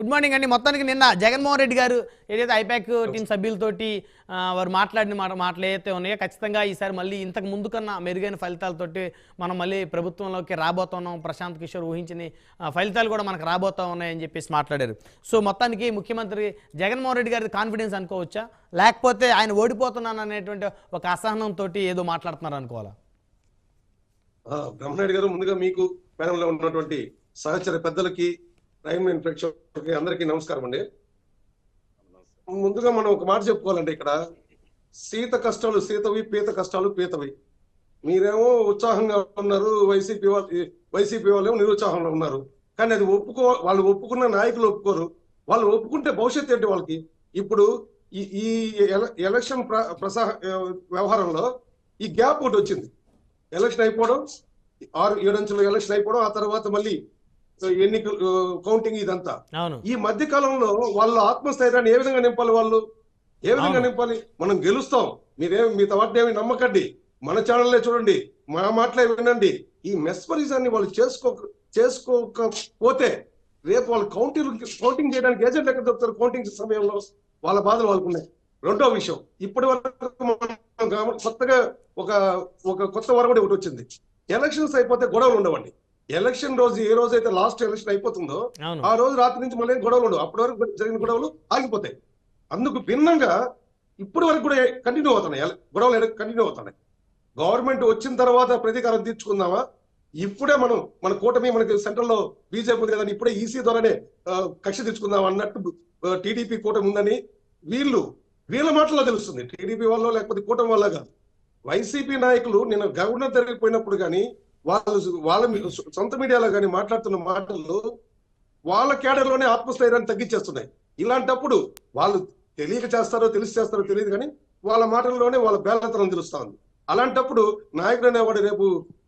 Good morning అండి. మొత్తానికి నిన్న జగన్మోహన్ రెడ్డి గారు ఏదైతే ఐపాక్ టీం సభ్యులతోటి వారు మాట్లాడిన మాట మాటలు ఏదైతే ఉన్నాయో ఖచ్చితంగా ఈసారి మళ్ళీ ఇంతకు ముందు కన్నా మెరుగైన ఫలితాలతోటి మనం మళ్ళీ ప్రభుత్వంలోకి రాబోతున్నాం. ప్రశాంత్ కిషోర్ ఊహించిన ఫలితాలు కూడా మనకు రాబోతా ఉన్నాయని చెప్పేసి మాట్లాడారు. సో మొత్తానికి ముఖ్యమంత్రి జగన్మోహన్ రెడ్డి గారి కాన్ఫిడెన్స్ అనుకోవచ్చా? లేకపోతే ఆయన ఓడిపోతున్నాను అనేటువంటి ఒక అసహనంతో ఏదో మాట్లాడుతున్నారు అనుకోవాలా? బ్రహ్మనాయుడు గారు ముందుగా మీకు panel ఉన్నటువంటి సహచర పెద్దలకి ప్రైమ్ లైన్ ప్రేక్షకులకి అందరికీ నమస్కారం అండి. ముందుగా మనం ఒక మాట చెప్పుకోవాలండి ఇక్కడ. సీత కష్టాలు సీతవి పీత కష్టాలు పీతవి. మీరేమో ఉత్సాహంగా ఉన్నారు వైసీపీ వాళ్ళు వైసీపీ వాళ్ళేమో నిరుత్సాహంలో ఉన్నారు. కానీ అది ఒప్పుకో వాళ్ళు ఒప్పుకున్న నాయకులు ఒప్పుకోరు. వాళ్ళు ఒప్పుకుంటే భవిష్యత్తు ఏంటి వాళ్ళకి? ఇప్పుడు ఈ ఈ ఎల- ఎలక్షన్ ప్ర- ప్రసా వ్యవహారంలో ఈ గ్యాప్ ఒకటి వచ్చింది. ఎలక్షన్ అయిపోవడం ఆరు ఏడు అంచెలు ఎలక్షన్ అయిపోవడం ఆ తర్వాత మళ్ళీ ఎన్నికలు కౌంటింగ్ ఇదంతా. ఈ మధ్య కాలంలో వాళ్ళ ఆత్మస్థైర్యాన్ని ఏ విధంగా నింపాలి వాళ్ళు? ఏ విధంగా. నింపాలి? మనం గెలుస్తాం. మీరేం మీ తవాటిని ఏమి నమ్మకండి. మన ఛానల్లే చూడండి. మా మాటలే వినండి. ఈ మెస్పరిజాన్ని వాళ్ళు చేసుకో చేసుకోకపోతే రేపు వాళ్ళు కౌంటింగ్ కౌంటింగ్ చేయడానికి ఏజెంట్ ఎక్కడ దొరుకుతారు? కౌంటింగ్ సమయంలో వాళ్ళ బాధలు వాళ్ళకు ఉన్నాయి రెండో విషయం. ఇప్పటి వరకు కొత్తగా ఒక ఒక కొత్త వరవడి ఒకటి వచ్చింది. ఎలక్షన్స్ అయిపోతే గొడవలు ఉండవండి. ఎలక్షన్ రోజు ఏ రోజు అయితే లాస్ట్ ఎలక్షన్ అయిపోతుందో ఆ రోజు రాత్రి నుంచి మళ్ళీ గొడవలు ఉండవు. అప్పటి వరకు జరిగిన గొడవలు ఆగిపోతాయి. అందుకు భిన్నంగా ఇప్పటి వరకు కూడా కంటిన్యూ అవుతున్నాయి. గొడవలు కంటిన్యూ అవుతున్నాయి. గవర్నమెంట్ వచ్చిన తర్వాత ప్రతీకారం తీర్చుకుందామా? ఇప్పుడే మనం మన కూటమి మనకి సెంట్రల్లో బీజేపీ ఉంది కదండి ఇప్పుడే ఈసీ ద్వారానే కక్ష తెచ్చుకుందాం అన్నట్టు టీడీపీ కూటమి ఉందని వీళ్ళు వీళ్ళ మాటల్లో తెలుస్తుంది. టీడీపీ వల్ల లేకపోతే కూటమి వల్ల కాదు. వైసీపీ నాయకులు నేను గవర్నర్ దగ్గరికి పోయినప్పుడు కానీ వాళ్ళు వాళ్ళ సొంత మీడియాలో కానీ మాట్లాడుతున్న మాటల్లో వాళ్ళ కేడర్లోనే ఆత్మస్థైర్యాన్ని తగ్గించేస్తున్నాయి. ఇలాంటప్పుడు వాళ్ళు తెలియక చేస్తారో తెలిసి చేస్తారో తెలియదు కానీ వాళ్ళ మాటల్లోనే వాళ్ళ బేలతనం తెలుస్తా ఉంది. అలాంటప్పుడు నాయకుడు అనేవాడు రేపు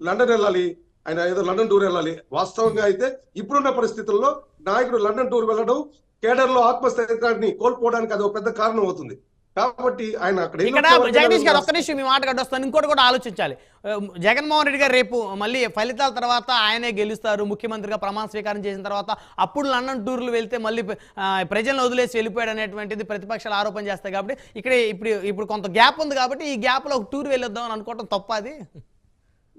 లండన్ వెళ్ళాలి ఆయన ఏదో లండన్ టూర్ వెళ్ళాలి. వాస్తవంగా అయితే ఇప్పుడున్న పరిస్థితుల్లో నాయకుడు లండన్ టూర్ వెళ్ళడం కేడర్లో ఆత్మస్థైర్యాన్ని కోల్పోవడానికి అది ఒక పెద్ద కారణం అవుతుంది. కాబట్టి ఆయన అక్కడ ఇక్కడ జగదీష్ గారు ఒక్క. నిమిషం మీ మాట గడ్డొస్తాను ఇంకోటి కూడా ఆలోచించాలి జగన్మోహన్ రెడ్డి గారు రేపు మళ్ళీ ఫలితాల తర్వాత ఆయనే గెలుస్తారు ముఖ్యమంత్రిగా ప్రమాణ స్వీకారం చేసిన తర్వాత అప్పుడు లండన్ టూర్లు వెళ్తే మళ్ళీ ప్రజలను వదిలేసి వెళ్ళిపోయాడు అనేటువంటిది ప్రతిపక్షాలు ఆరోపణ చేస్తాయి కాబట్టి ఇక్కడ ఇప్పుడు ఇప్పుడు కొంత గ్యాప్ ఉంది కాబట్టి ఈ గ్యాప్లో ఒక టూర్ వెళ్ళొద్దాం అని అనుకోవటం తప్ప అది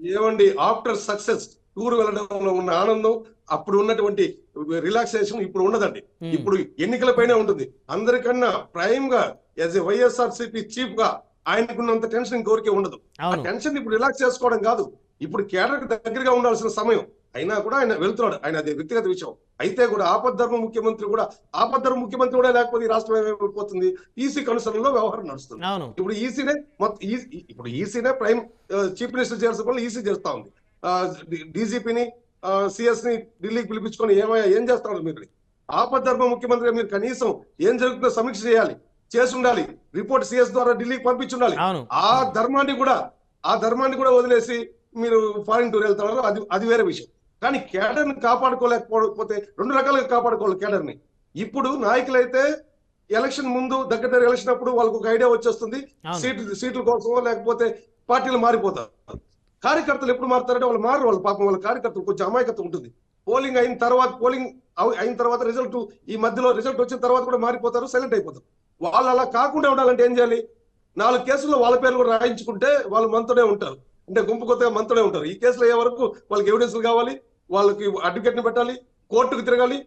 ఏమండి ఆఫ్టర్ సక్సెస్ టూర్ వెళ్ళడంలో ఉన్న ఆనందం అప్పుడు ఉన్నటువంటి రిలాక్సేషన్ ఇప్పుడు ఉండదండి Hmm. ఇప్పుడు ఎన్నికల పైన ఉంటుంది. అందరికన్నా ప్రైమ్గా యాజ్ ఎ వైఎస్ఆర్ సిపి చీఫ్గా ఆయనకున్నంత టెన్షన్ ఇంకోరికే ఉండదు. ఆ టెన్షన్ ఇప్పుడు రిలాక్స్ చేసుకోవడం కాదు. ఇప్పుడు కేడర్ దగ్గరగా ఉండాల్సిన సమయం అయినా కూడా ఆయన వెళ్తున్నాడు. ఆయన అది వ్యక్తిగత విషయం. అయితే కూడా ఆపద్ధర్మ ముఖ్యమంత్రి కూడా ఆపద్ధర్మ ముఖ్యమంత్రి కూడా లేకపోతే ఈ రాష్ట్రం ఏమైపోతుంది? ఈసీ కనుసరణలో వ్యవహారం నడుస్తుంది. ఇప్పుడు ఈసీనే ఈ- ఈ- ఇప్పుడు ఈసీనే ప్రైమ్ చీఫ్ మినిస్టర్ చేయాల్సిన పనులు ఈసీ చేస్తా ఉంది. డీజీపీని సిఎస్ని ఢిల్లీకి పిలిపించుకొని ఏమయ్యా ఏం చేస్తున్నారు మీరు? ఆపద్ధర్మ ముఖ్యమంత్రిగా మీరు కనీసం ఏం జరుగుతుందో సమీక్ష చేయాలి చేసి ఉండాలి. రిపోర్ట్ సిఎస్ ద్వారా ఢిల్లీకి పంపించుండాలి. అవును. ఆ ధర్మాన్ని కూడా ఆ ధర్మాన్ని కూడా వదిలేసి మీరు ఫారిన్ టూర్ వెళ్తున్నారు అది అది వేరే విషయం. కానీ కేడర్ని కాపాడుకోలేకపోతే రెండు రకాలుగా కాపాడుకోవాలి కేడర్ని ఇప్పుడు నాయకులైతే ఎలక్షన్ ముందు దగ్గర దగ్గర ఎలక్షన్ అప్పుడు వాళ్ళకు ఒక ఐడియా వచ్చేస్తుంది. సీట్లు సీట్ల కోసమో లేకపోతే పార్టీలు మారిపోతారు. కార్యకర్తలు ఎప్పుడు మారుతారంటే వాళ్ళు మారు వాళ్ళ పాపం వాళ్ళ కార్యకర్తలు కొంచెం అమాయకత్వం ఉంటుంది. పోలింగ్ అయిన తర్వాత పోలింగ్ అయిన తర్వాత రిజల్ట్ ఈ మధ్యలో రిజల్ట్ వచ్చిన తర్వాత కూడా మారిపోతారు సైలెంట్ అయిపోతారు. వాళ్ళు అలా కాకుండా ఉండాలంటే ఏం చేయాలి? నాలుగు కేసుల్లో వాళ్ళ పేర్లు కూడా రాయించుకుంటే వాళ్ళు మనతోనే ఉంటారు. అంటే గుంపు కొత్తగా మనతోనే ఉంటారు. ఈ కేసులో అయ్యే వరకు వాళ్ళకి ఎవిడెన్స్ కావాలి వాళ్ళకి అడ్వకేట్ని పెట్టాలి కోర్టుకు తిరగాలి.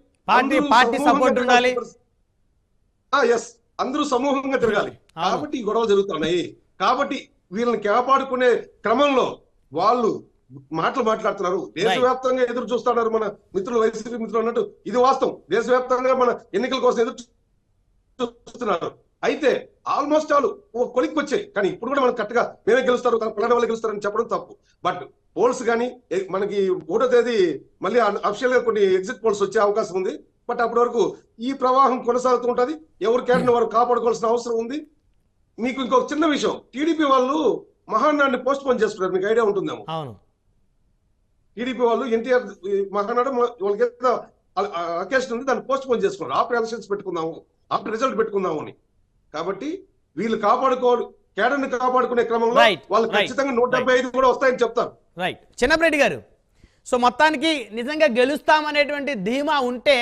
ఎస్ అందరూ సమూహంగా తిరగాలి. కాబట్టి ఈ గొడవలు జరుగుతున్నాయి. కాబట్టి వీళ్ళని కాపాడుకునే క్రమంలో వాళ్ళు మాటలు మాట్లాడుతున్నారు. దేశవ్యాప్తంగా ఎదురు చూస్తున్నారు మన మిత్రులు వైసీపీ మిత్రులు అన్నట్టు ఇది వాస్తవం. దేశవ్యాప్తంగా మన ఎన్నికల కోసం ఎదురు చూస్తున్నారు. అయితే ఆల్మోస్ట్ ఆల్ కొలిక్కి వచ్చాయి. కానీ ఇప్పుడు కూడా మనకు కరెక్ట్గా మేమే గెలుస్తారు పలానా వాళ్ళు గెలుస్తారని చెప్పడం తప్పు. బట్ పోల్స్ కానీ మనకి ఒకటో తేదీ మళ్ళీ అఫిషియల్గా కొన్ని ఎగ్జిట్ పోల్స్ వచ్చే అవకాశం ఉంది. బట్ అప్పటి వరకు ఈ ప్రవాహం కొనసాగుతూ ఉంటది. ఎవరు కేటని వారు కాపాడుకోవాల్సిన అవసరం ఉంది. మీకు ఇంకొక చిన్న విషయం. టీడీపీ వాళ్ళు మహానాడిని పోస్ట్ పోన్ చేసుకున్నారు మీకు ఐడియా ఉంటుందేమో. అవును. టీడీపీ వాళ్ళు ఎన్టీఆర్ మహానాడు వాళ్ళకి అకేషన్ ఉంది దాన్ని పోస్ట్ పోన్ చేసుకున్నారు ఆఫ్టర్ ఎలక్షన్స్ పెట్టుకుందాము ఆఫ్టర్ రిజల్ట్ పెట్టుకుందాము అని. కాబట్టి వీళ్ళు కాపాడుకోవాలి కేడర్ని కాపాడుకునే క్రమంలో వాళ్ళు ఖచ్చితంగా నూట డెబ్బై ఐదు కూడా వస్తాయని చెప్తారు. రైట్ చిన్నప్పరెడ్డి గారు సో మొత్తానికి నిజంగా గెలుస్తామనేటువంటి ధీమా ఉంటే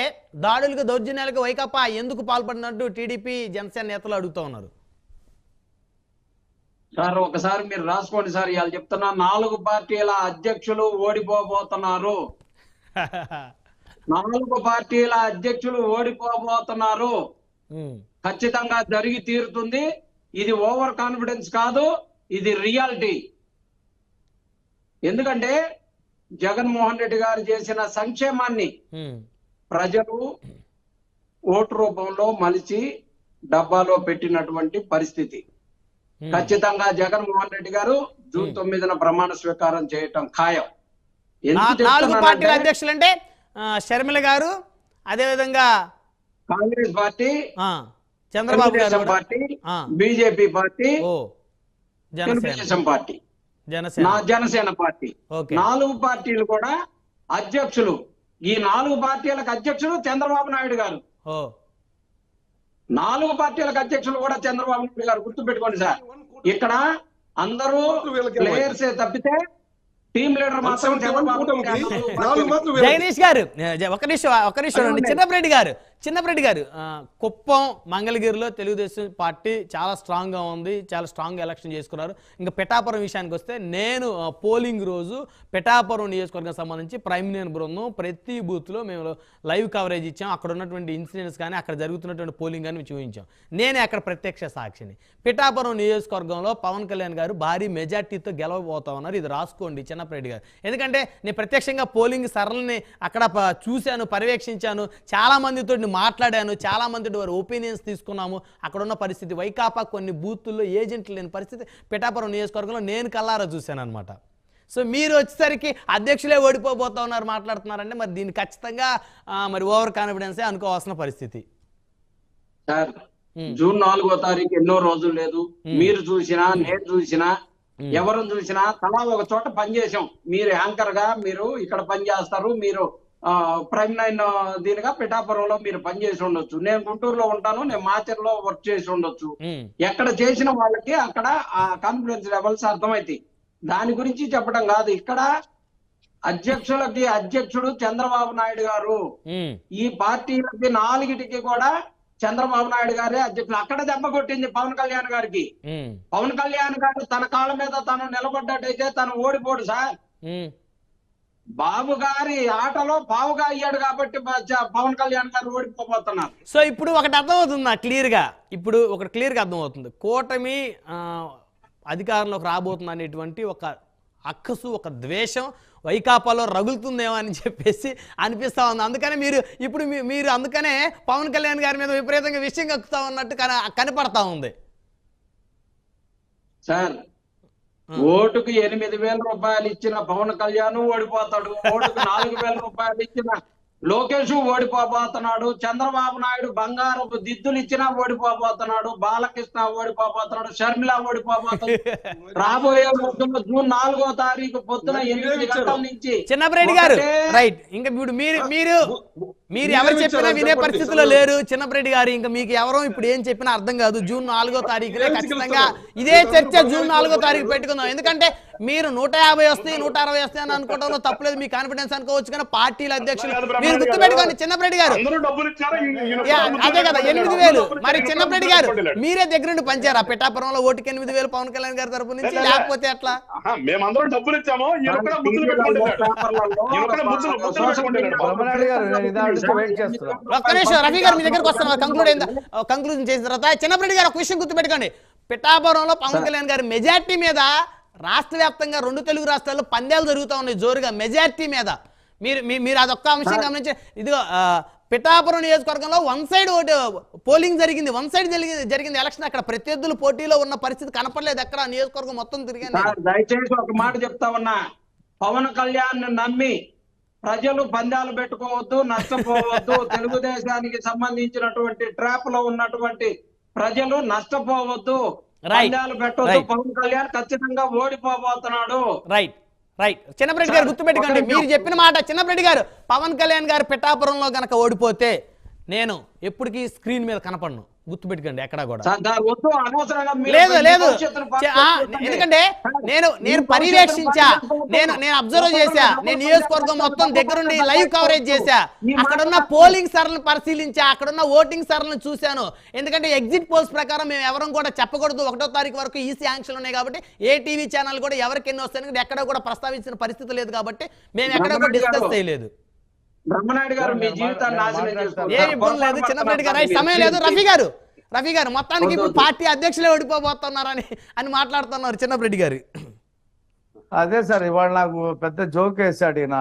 దాడులకు దౌర్జన్యాలకు వైకాపా ఎందుకు పాల్పడినట్టు టీడీపీ జనసేన నేతలు అడుగుతూ ఉన్నారు? సార్ ఒకసారి మీరు రాసుకోండి సార్ ఇవాళ చెప్తున్నా నాలుగు పార్టీల అధ్యక్షులు ఓడిపోబోతున్నారు. నాలుగు పార్టీల అధ్యక్షులు ఓడిపోబోతున్నారు. ఖచ్చితంగా జరిగి తీరుతుంది. ఇది ఓవర్ కాన్ఫిడెన్స్ కాదు ఇది రియాలిటీ. ఎందుకంటే జగన్మోహన్ రెడ్డి గారు చేసిన సంక్షేమాన్ని ప్రజలు ఓటు రూపంలో మలిచి డబ్బాలో పెట్టినటువంటి పరిస్థితి. ఖచ్చితంగా జగన్మోహన్ రెడ్డి గారు జూన్. తొమ్మిదిన ప్రమాణ స్వీకారం చేయటం ఖాయం. నాలుగు పార్టీల అధ్యక్షులు అంటే షర్మిల గారు అదేవిధంగా Congress party Chandrababu garu. Party BJP party Telugu Desam party. Janasena. నా జనసేన పార్టీ. నాలుగు పార్టీలు కూడా అధ్యక్షులు. ఈ నాలుగు పార్టీలకు అధ్యక్షులు చంద్రబాబు నాయుడు గారు. నాలుగు పార్టీలకు అధ్యక్షులు కూడా చంద్రబాబు నాయుడు గారు గుర్తు పెట్టుకోండి సార్ ఇక్కడ అందరూ. ప్లేయర్స్ తప్పితే టీం లీడర్ మాత్రం 171 చంద్రబాబు కూటమికి నాయుడు గారు. నాలుగు మాత్రం వీళ్ళకి. జగదీష్ గారు ఒక నిమిషం ఒక నిమిషం. చిన్నప్పరెడ్డి గారు చిన్నప్పరెడ్డి గారు కుప్పం మంగళగిరిలో తెలుగుదేశం పార్టీ చాలా స్ట్రాంగ్గా ఉంది చాలా స్ట్రాంగ్ ఎలక్షన్ చేసుకున్నారు. ఇంకా పిఠాపురం విషయానికి వస్తే నేను పోలింగ్ రోజు పిఠాపురం నియోజకవర్గం సంబంధించి ప్రైమ్ మినియర్ బృందం ప్రతి బూత్లో మేము లైవ్ కవరేజ్ ఇచ్చాం. అక్కడ ఉన్నటువంటి ఇన్సిడెంట్స్ కానీ అక్కడ జరుగుతున్నటువంటి పోలింగ్ కానీ మేము చూపించాం. నేనే అక్కడ ప్రత్యక్ష సాక్షిని. పిఠాపురం నియోజకవర్గంలో పవన్ కళ్యాణ్ గారు భారీ మెజార్టీతో గెలవబోతా ఉన్నారు. ఇది రాసుకోండి చిన్నప్పరెడ్డి గారు. ఎందుకంటే నేను ప్రత్యక్షంగా పోలింగ్ సరళని అక్కడ చూశాను పర్యవేక్షించాను. చాలామందితో మాట్లాడాను చాలా మందితో వారి ఒపీనియన్స్ తీసుకున్నాము అక్కడ ఉన్న పరిస్థితి వైకాపా కొన్ని బూతుల్లో ఏజెంట్లు లేని పరిస్థితి పిఠాపురం నియోజకవర్గంలో నేను కల్లారా చూశాను అనమాట సో మీరు వచ్చేసరికి అధ్యక్షులే ఓడిపోబోతా ఉన్నారు మాట్లాడుతున్నారంటే మరి దీన్ని ఖచ్చితంగా మరి ఓవర్ కాన్ఫిడెన్సే అనుకోవాల్సిన పరిస్థితి సార్. జూన్ నాలుగో తారీఖు ఎన్నో రోజులు లేదు. మీరు చూసినా నేను చూసినా. ఎవరు చూసినా తలా ఒక చోట పనిచేసాం మీరు యాంకర్గా మీరు ఇక్కడ పనిచేస్తారు మీరు ప్రైమ్ నైన్ దీనిగా పిఠాపురంలో మీరు పనిచేసి ఉండొచ్చు. నేను గుంటూరులో ఉంటాను నేను మాచర్లో వర్క్ చేసి ఉండొచ్చు. ఎక్కడ చేసిన వాళ్ళకి అక్కడ ఆ కాన్ఫిడెన్స్ లెవెల్స్ అర్థమైతాయి. దాని గురించి చెప్పడం కాదు. ఇక్కడ అధ్యక్షులకి అధ్యక్షుడు చంద్రబాబు నాయుడు గారు. ఈ పార్టీలకి నాలుగిటికి కూడా చంద్రబాబు నాయుడు గారే అధ్యక్షులు. అక్కడ దెబ్బ కొట్టింది పవన్ కళ్యాణ్ గారికి. పవన్ కళ్యాణ్ గారు తన కాళ్ళ మీద తను నిలబడ్డట్టయితే తను ఓడిపోడు సార్. బాబు గారి ఆటలో పావుగా అయ్యాడు కాబట్టి పవన్ కళ్యాణ్ గారు ఓడిపోబోతున్నారు. సో ఇప్పుడు ఒకటి అర్థమవుతుంది నాకు క్లియర్గా? ఇప్పుడు ఒకటి క్లియర్గా అర్థమవుతుంది. కూటమి అధికారంలోకి రాబోతుంది అనేటువంటి ఒక అక్కసు ఒక ద్వేషం వైకాపాలో రగులుతుందేమో అని చెప్పేసి అనిపిస్తా ఉంది. అందుకనే మీరు ఇప్పుడు మీరు అందుకనే పవన్ కళ్యాణ్ గారి మీద విపరీతంగా విషయం కక్కుతా ఉన్నట్టు కన కనపడతా ఉంది. సార్. ఓటుకు ఎనిమిది వేల రూపాయలు ఇచ్చిన పవన్ కళ్యాణ్ ఓడిపోతాడు. ఓటుకు నాలుగు వేల రూపాయలు ఇచ్చిన లోకేష్ ఓడిపోబోతున్నాడు. చంద్రబాబు నాయుడు బంగారపు దిద్దులు ఇచ్చినా ఓడిపోబోతున్నాడు. బాలకృష్ణ ఓడిపోబోతున్నాడు. షర్మిల ఓడిపోబోతున్నాడు. రాబోయే జూన్ నాలుగో తారీఖు పొద్దున ఎనిమిది గంటల నుంచి చిన్నప్పరెడ్డి గారు. రైట్. ఇంకా మీరు మీరు మీరు ఎవరు చెప్పినా వినే పరిస్థితిలో లేరు. చిన్నప్పరెడ్డి గారు ఇంకా మీకు ఎవరో ఇప్పుడు ఏం చెప్పినా అర్థం కాదు. జూన్ నాలుగో తారీఖునే ఖచ్చితంగా ఇదే చర్చ జూన్ నాలుగో తారీఖు పెట్టుకుందాం. ఎందుకంటే మీరు నూట యాభై వస్తాయి నూట అరవై వస్తాయి అని అనుకోవడంలో తప్పలేదు. మీ కాన్ఫిడెన్స్ అనుకోవచ్చు కానీ పార్టీల అధ్యక్షులు మీరు గుర్తుపెట్టుకోండి. చిన్నప్పరెడ్డి గారు. అదే కదా? ఎనిమిది వేలు? మరి డబ్బులు గారు. మీరే దగ్గరుండి పంచారా పిఠాపురంలో ఓటుకి ఎనిమిది వేలు పవన్ కళ్యాణ్ గారి తరపు నుంచి. లేకపోతే ఎట్లా? మేమందరం డబ్బులు ఇచ్చాము. ఒక్క నిమిషం రఫీ గారు మీ దగ్గరకు వస్తాను కంక్లూడ్ అయిందా? కంక్లూజన్ చేసిన తర్వాత చిన్నప్పటి గారు ఒక విషయం గుర్తుపెట్టుకోండి. పిఠాపురంలో పవన్ కళ్యాణ్ గారి మెజార్టీ మీద రాష్ట్ర వ్యాప్తంగా రెండు తెలుగు రాష్ట్రాల్లో పందాలు జరుగుతూ ఉన్నాయి జోరుగా మెజార్టీ మీద. మీరు మీ- మీరు అదొక్క అంశం గమనించి ఇదిగో ఆ, పిఠాపురం నియోజకవర్గంలో వన్ సైడ్ ఓటు పోలింగ్ జరిగింది. వన్ సైడ్ జరిగింది జరిగింది ఎలక్షన్. అక్కడ ప్రత్యర్థులు పోటీలో ఉన్న పరిస్థితి కనపడలేదు. ఎక్కడ ఆ నియోజకవర్గం మొత్తం తిరిగాను సార్ దయచేసి ఒక మాట చెప్తా ఉన్నా. పవన్ కళ్యాణ్ నమ్మి ప్రజలు పందాలు పెట్టుకోవద్దు నష్టపోవద్దు. తెలుగుదేశానికి సంబంధించినటువంటి ట్రాప్లో ఉన్నటువంటి ప్రజలు నష్టపోవద్దు. పెట్టొద్దు. Right. పవన్ కళ్యాణ్ ఖచ్చితంగా ఓడిపోబోతున్నాడు. రైట్ రైట్ చిన్నప్పరెడ్డి గారు గుర్తుపెట్టుకోండి. మీరు. చెప్పిన మాట చిన్నప్పరెడ్డి గారు పవన్ కళ్యాణ్ గారు పిఠాపురంలో గనక ఓడిపోతే నేను ఎప్పటికీ స్క్రీన్ మీద కనపడను. గుర్తుపెట్టుకోండి ఎక్కడా కూడా. లేదు లేదు. ఎందుకంటే నేను నేను పర్యవేక్షించా. నేను నేను అబ్జర్వ్ చేశా. నేను నియోజకవర్గం మొత్తం దగ్గరుండి లైవ్ కవరేజ్ చేశా. అక్కడున్న పోలింగ్ సరళను పరిశీలించా. అక్కడున్న ఓటింగ్ సరళను చూశాను. ఎందుకంటే ఎగ్జిట్ పోల్స్ ప్రకారం మేము ఎవరం కూడా చెప్పకూడదు. ఒకటో తారీఖు వరకు ఈసీ ఆంక్షలు ఉన్నాయి కాబట్టి ఏ టీవీ ఛానల్ కూడా ఎవరికి ఎన్ని వస్తాయి ఎక్కడ కూడా ప్రస్తావించిన పరిస్థితి లేదు కాబట్టి మేము ఎక్కడ కూడా డిస్కస్ చేయలేదు. బ్రహ్మనాయుడు గారు మీ జీవితాన్ని నాశనం. ఏ ఇబ్బంది లేదు. చిన్నప్పటి గారు సమయం లేదు. రఫీ గారు రఫీ గారు మొత్తానికి ఇప్పుడు పార్టీ అధ్యక్షులే ఓడిపోబోతున్నారని అని మాట్లాడుతున్నారు చిన్నప్పటి గారు. అదే సార్ ఇవాళ నాకు పెద్ద జోక్ వేసాడు ఈయన.